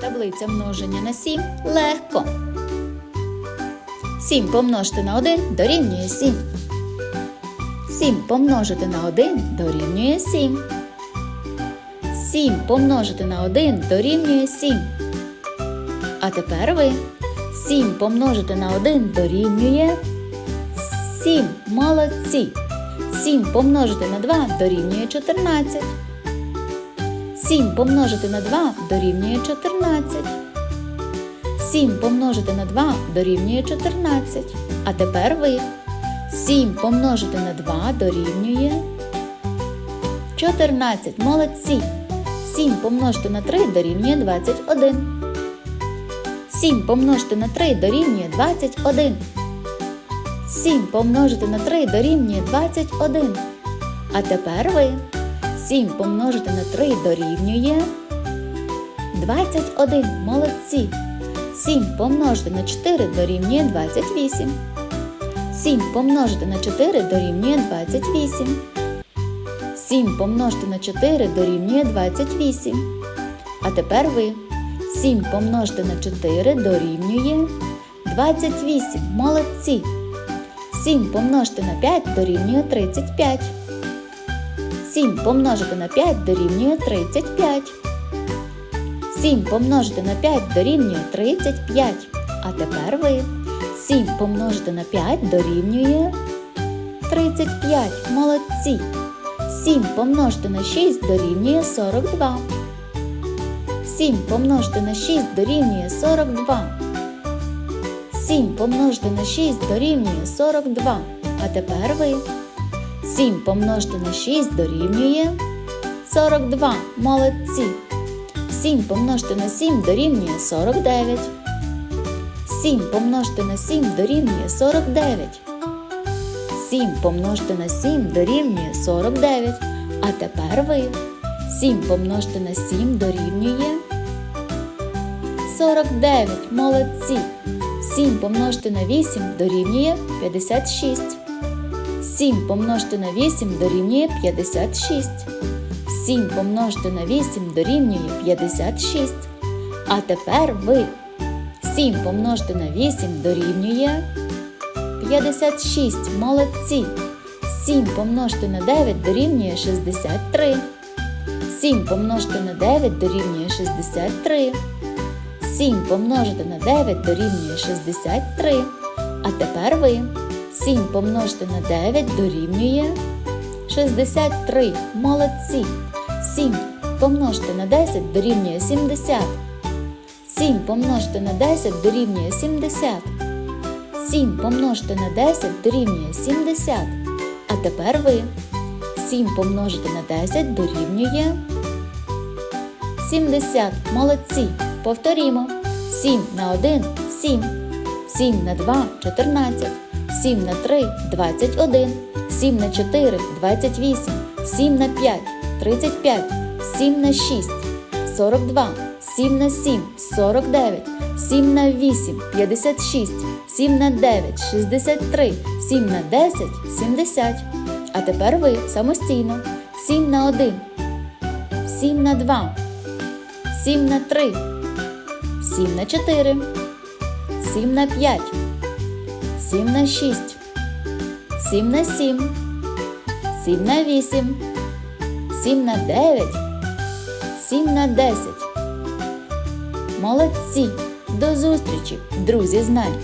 Таблиця множення на 7 легко. 7 помножити на 1 дорівнює 7. 7 помножити на 1 дорівнює 7. 7 помножити на 1 дорівнює 7. А тепер ви 7 помножити на 1 дорівнює 7. Молодці. 7 помножити на 2 дорівнює 14. 7 помножити на 2 дорівнює 14. 7 помножити на 2 дорівнює 14. А тепер ви 7 помножити на 2 дорівнює 14. Молодці. 7 помножити на 3 дорівнює 21. 7 помножити на 3 дорівнює 21. 7 помножити на 3 дорівнює 21. А тепер ви 7 помножити на 3 дорівнює 21. Молодці. 7 помножити на 4 дорівнює 28. 7 помножити на 4 дорівнює 28. 7 помножити на 4 дорівнює 28. А тепер ви 7 помножити на 4 дорівнює 28. Молодці. 7 помножити на 5 дорівнює 35. 7 помножити на 5 дорівнює 35. 7 помножити на 5 дорівнює 35. А тепер ви 7 помножити на 5 дорівнює 35. Молодці. 7 помножити на 6 дорівнює 42. 7 помножити на 6 дорівнює 42. 7 помножити на 6 дорівнює 42. А тепер ви 7 помножити на 6 дорівнює 42. Молодці. 7 помножити на 7 дорівнює 49. 7 помножити на 7 дорівнює 49. 7 помножити на 7 дорівнює 49. А тепер ви 7 помножити на 7 дорівнює 49. Молодці. 7 помножити на 8 дорівнює 56. 7 помножити на 8 дорівнює 56. 7 помножити на 8 дорівнює 56. А тепер ви 7 помножити на 8 дорівнює 56. Молодці. 7 помножити на 9 дорівнює 63. 7 помножити на 9 дорівнює 63. 7 помножити на 9 дорівнює 63. А тепер ви 7 помножити на 9 дорівнює 63. Молодці. 7 помножити на 10 дорівнює 70. 7 помножити на 10 дорівнює 70. 7 помножити на 10 дорівнює 70. А тепер ви 7 помножити на 10 дорівнює 70. Молодці. Повторімо. 7 на 1 7. 7 на 2 14. 7 на 3 21. 7 на 4 28. 7 на 5 35. 7 на 6 42. 7 на 7 49. 7 на 8 56. 7 на 9 63. 7 на 10 70. А тепер ви самостійно. 7 на 1. 7 на 2. 7 на 3. 7 на 4. 7 на 5. 7 на 6. 7 на 7. 7 на 8. 7 на 9. 7 на 10. Молодці! До зустрічі, друзі знань!